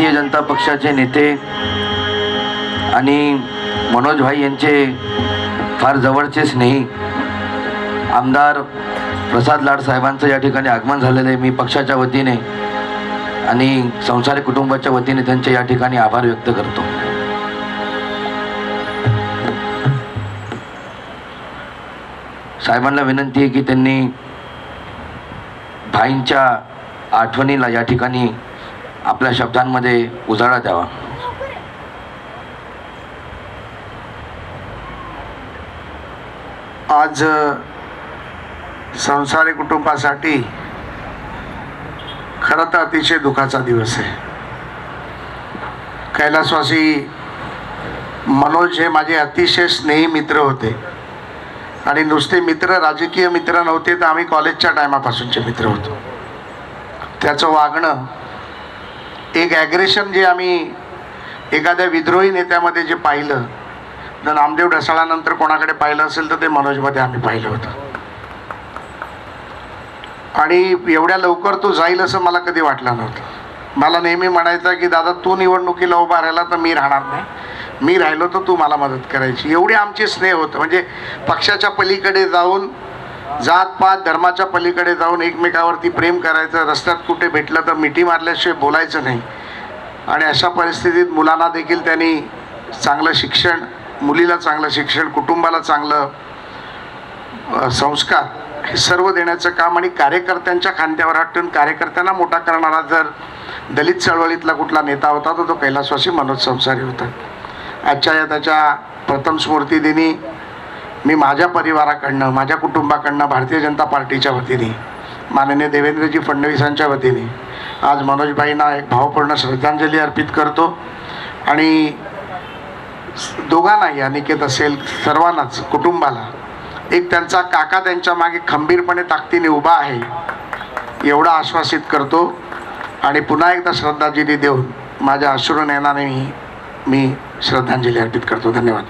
भारतीय जनता पक्षाचे नेते आणि मनोज भाई यांचे फार जवळचे स्नेही आमदार प्रसाद लाड साहेबांचं या ठिकाणी आगमन झालेलं आहे. मी पक्षाच्या वतीने आणि संसारिक कुटुंबाच्या वतीने त्यांचे या ठिकाणी आभार व्यक्त करतो. साहेबांना विनंती आहे की त्यांनी भाईंच्या आठवणीला या ठिकाणी आपल्या शब्दांमध्ये उजाळा द्यावा. आज संसारी कुटुंबासाठी खरं तर अतिशय दुःखाचा दिवस आहे. कैलासवासी मनोज हे माझे अतिशय स्नेही मित्र होते. आणि नुसते मित्र राजकीय मित्र नव्हते तर आम्ही कॉलेजच्या टायमापासूनचे मित्र होतो. त्याचं वागणं एक ॲग्रेशन जे आम्ही एखाद्या विद्रोही नेत्यामध्ये जे पाहिलं जर नामदेव ढसाळानंतर कोणाकडे पाहिलं असेल तर ते मनोजमध्ये आम्ही पाहिलं होतं. आणि एवढ्या लवकर तो जाईल असं मला कधी वाटलं नव्हतं. मला नेहमी म्हणायचं की दादा तू निवडणुकीला उभा राहिला तर मी राहणार नाही. मी राहिलो तर तू मला मदत करायची. एवढे आमचे स्नेह होतं. म्हणजे पक्षाच्या पलीकडे जाऊन जात पात धर्माच्या पलीकडे जाऊन एकमेकावरती प्रेम करायचं रस्त्यात कुठे भेटलं तर मिठी मारल्याशिवाय बोलायचं नाही. आणि अशा परिस्थितीत मुलांना देखील त्यांनी चांगलं शिक्षण मुलीला चांगलं शिक्षण कुटुंबाला चांगलं संस्कार हे सर्व देण्याचं काम आणि कार्यकर्त्यांच्या खांद्यावर हटून कार्यकर्त्यांना मोठा करणारा जर दलित चळवळीतला कुठला नेता होता तर तो कैलासवासी मनोज संसारी होता. आजच्या या त्याच्या प्रथम स्मृतिदिनी मी माझ्या परिवाराकडनं माझ्या कुटुंबाकडनं भारतीय जनता पार्टीच्या वतीने माननीय देवेंद्रजी फडणवीसांच्या वतीने आज मनोजबाईंना एक भावपूर्ण श्रद्धांजली अर्पित करतो. आणि दोघांनाही अनिकेत असेल सर्वांनाच कुटुंबाला एक त्यांचा काका त्यांच्या मागे खंबीरपणे ताकदीने उभा आहे एवढा आश्वासित करतो. आणि पुन्हा एकदा श्रद्धांजली देऊन माझ्या अश्रू नयनाने मी श्रद्धांजली अर्पित करतो. धन्यवाद.